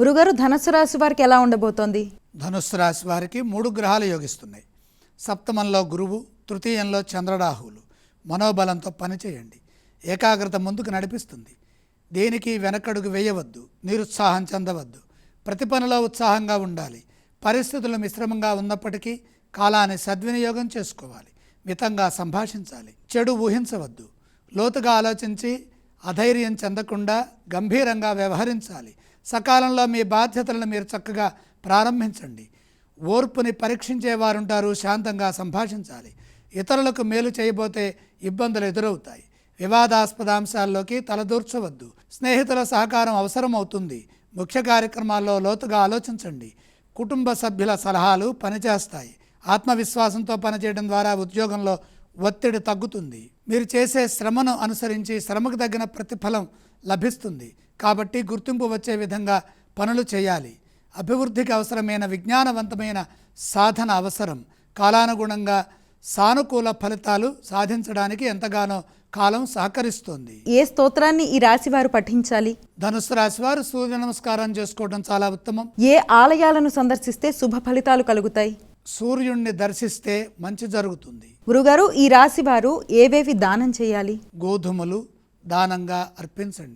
గురుగారు ధనుసు రాశి వారికి ఎలా ఉండబోతోంది? ధనుస్సు రాశి వారికి మూడు గ్రహాలు యోగిస్తున్నాయి. సప్తమంలో గురువు తృతీయంలో చంద్రరాహువులు. మనోబలంతో పనిచేయండి ఏకాగ్రత ముందుకు నడిపిస్తుంది. దేనికి వెనకడుగు వేయవద్దు నిరుత్సాహం చెందవద్దు. ప్రతి పనిలో ఉత్సాహంగా ఉండాలి. పరిస్థితులు మిశ్రమంగా ఉన్నప్పటికీ కాలాన్ని సద్వినియోగం చేసుకోవాలి. మితంగా సంభాషించాలి. చెడు ఊహించవద్దు. లోతుగా ఆలోచించి అధైర్యం చెందకుండా గంభీరంగా వ్యవహరించాలి. సకాలంలో మీ బాధ్యతలను మీరు చక్కగా ప్రారంభించండి. ఓర్పుని పరీక్షించేవారుంటారు శాంతంగా సంభాషించాలి. ఇతరులకు మేలు చేయబోతే ఇబ్బందులు ఎదురవుతాయి. వివాదాస్పద అంశాల్లోకి తలదూర్చవద్దు స్నేహితుల సహకారం అవసరమవుతుంది. ముఖ్య కార్యక్రమాల్లో లోతుగా ఆలోచించండి. కుటుంబ సభ్యుల సలహాలు పనిచేస్తాయి. ఆత్మవిశ్వాసంతో పనిచేయడం ద్వారా ఉద్యోగంలో ఒత్తిడి తగ్గుతుంది. మీరు చేసే శ్రమను అనుసరించి శ్రమకు తగిన ప్రతిఫలం లభిస్తుంది. కాబట్టి గుర్తింపు వచ్చే విధంగా పనులు చేయాలి. అభివృద్ధికి అవసరమైన విజ్ఞానవంతమైన సాధన అవసరం. కాలానుగుణంగా సానుకూల ఫలితాలు సాధించడానికి ఎంతగానో కాలం సహకరిస్తోంది. ఏ స్తోత్రాన్ని ఈ రాశి వారు పఠించాలి? ధనుసు రాశి వారు సూర్య నమస్కారం చేసుకోవడం చాలా ఉత్తమం. ఏ ఆలయాలను సందర్శిస్తే శుభ ఫలితాలు కలుగుతాయి? సూర్యుణ్ణి దర్శిస్తే మంచి జరుగుతుంది. గురుగారు ఈ రాశి వారు ఏవేవి దానం చేయాలి? గోధుమలు దానంగా అర్పించండి.